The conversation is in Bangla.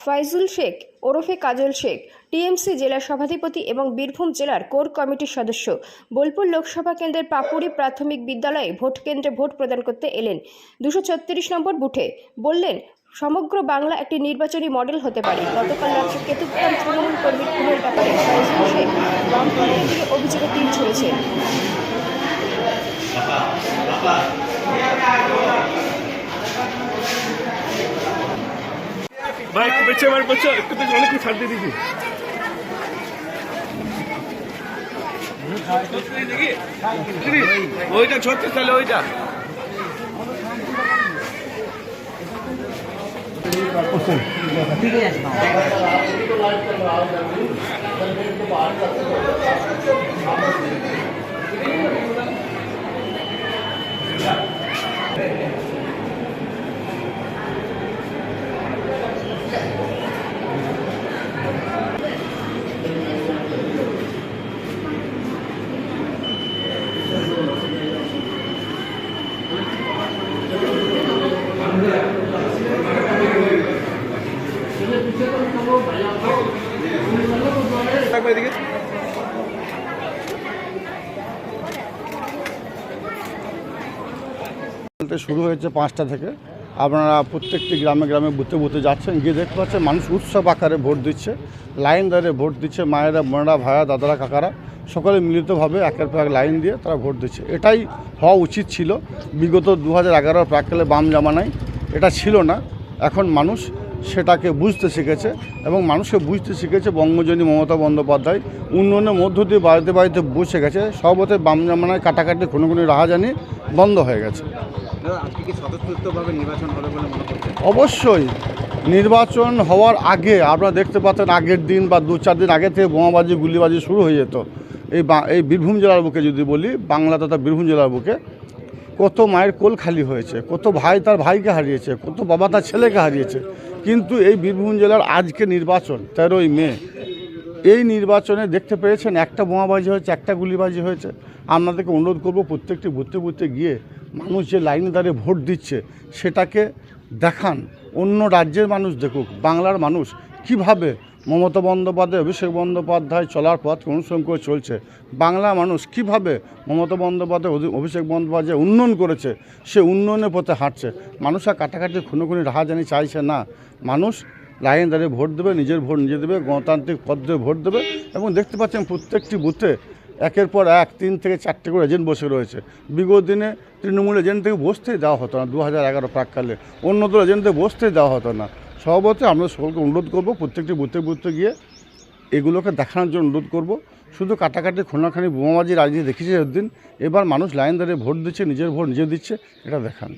ফাইজুল শেখ, ওরফে কাজল শেখ, টিএমসি জেলা সভাধিপতি এবং বীরভূম জেলার কোর কমিটির সদস্য। বোলপুর লোকসভা কেন্দ্রের পাপুড়ি প্রাথমিক বিদ্যালয়ে ভোট কেন্দ্রে ভোট প্রদান করতে এলেন। দুশো নম্বর বুথে বললেন, সমগ্র বাংলা একটি নির্বাচনী মডেল হতে পারে। গতকাল রাত্রে কেতুগ্রাম তৃণমূল কর্মীর খুনের ব্যাপারে ফাইজুল শেখ বামফ্রন্টের দিকে অভিযোগে তীর ছুঁড়েছেন। ভাই একটু বেঁচে আমার বলছো একটু পেছে অনেক ছাড় দিয়ে দিবি। ওইটা ছত্রিশ তাহলে ওইটা। একবার এদিকে? শুরু হয়েছে পাঁচটা থেকে। আপনারা প্রত্যেকটি গ্রামে গ্রামে বুথে বুথে যাচ্ছেন। গিয়ে দেখতে পাচ্ছেন, মানুষ উৎসব আকারে ভোট দিচ্ছে, লাইন ধরে ভোট দিচ্ছে মায়েরা, বোনেরা, ভাইয়া, দাদারা, কাকারা। সকলে মিলিতভাবে একের পর এক লাইন দিয়ে তারা ভোট দিচ্ছে। এটাই হওয়া উচিত ছিল। বিগত দু হাজার এগারোর প্রাককালে বাম জামানায় এটা ছিল না। এখন মানুষ সেটাকে বুঝতে শিখেছে এবং মানুষকে বুঝতে শিখেছে বঙ্গজনী মমতা বন্দ্যোপাধ্যায়। উন্নয়নের মধ্য দিয়ে বাড়িতে বাড়িতে বসে গেছে। সর্বতে বাম জামানায় কাটাকাটি কোনো কোনো রাহাজানি বন্ধ হয়ে গেছে। অবশ্যই। নির্বাচন হওয়ার আগে আপনারা দেখতে পাচ্ছেন আগের দিন বা দু চার দিন আগে থেকে বোমাবাজি গুলিবাজি শুরু হয়ে যেত। এই বা- এই বীরভূম জেলার বুকে যদি বলি বাংলা তথা বীরভূম জেলার বুকে কত মায়ের কোল খালি হয়েছে কত ভাই তার ভাইকে হারিয়েছে কত বাবা তার ছেলেকে হারিয়েছে। কিন্তু এই বীরভূম জেলার আজকে নির্বাচন, তেরোই মে, এই নির্বাচনে দেখতে পেয়েছেন একটা বোমাবাজি হয়েছে, একটা গুলিবাজি হয়েছে। আপনাদেরকে অনুরোধ করব প্রত্যেকটি বুথে বুথে গিয়ে মানুষ যে লাইনে দাঁড়িয়ে ভোট দিচ্ছে, সেটাকে দেখান। অন্য রাজ্যের মানুষ দেখুক, বাংলার মানুষ কীভাবে মমতা বন্দ্যোপাধ্যায়, অভিষেক বন্দ্যোপাধ্যায় চলার পথ অনুসরণ করে চলছে। বাংলা মানুষ কীভাবে মমতা বন্দ্যোপাধ্যায় অভিষেক বন্দ্যোপাধ্যায় উন্নয়ন করেছে, সে উন্নয়নের পথে হাঁটছে। মানুষ আর কাটাকাটি খুনোখুনি রাহাজানি চাইছে না। মানুষ লাইন দাঁড়িয়ে ভোট দেবে, নিজের ভোট নিজে দেবে, গণতান্ত্রিক পদ্ধতি ভোট দেবে এবং দেখতে পাচ্ছেন প্রত্যেকটি বুথে একের পর এক তিন থেকে চারটে করে এজেন্ট বসে রয়েছে। বিগত দিনে তৃণমূল এজেন্ট থেকে বসতেই দেওয়া হতো না, দু হাজার এগারো প্রাককালে। অন্য দল এজেন্ট বসতেই দেওয়া হতো না। সভাপতি আমরা সকলকে অনুরোধ করব, প্রত্যেকটি বুথে বুথে গিয়ে এগুলোকে দেখানোর জন্য অনুরোধ করব। শুধু কাটাকাটি, খোনাখানি, বোমাবাজি, রাজনীতি দেখেছে একদিন এবার মানুষ লাইন ধরে ভোট দিচ্ছে, নিজের ভোট নিজে দিচ্ছে, এটা দেখান।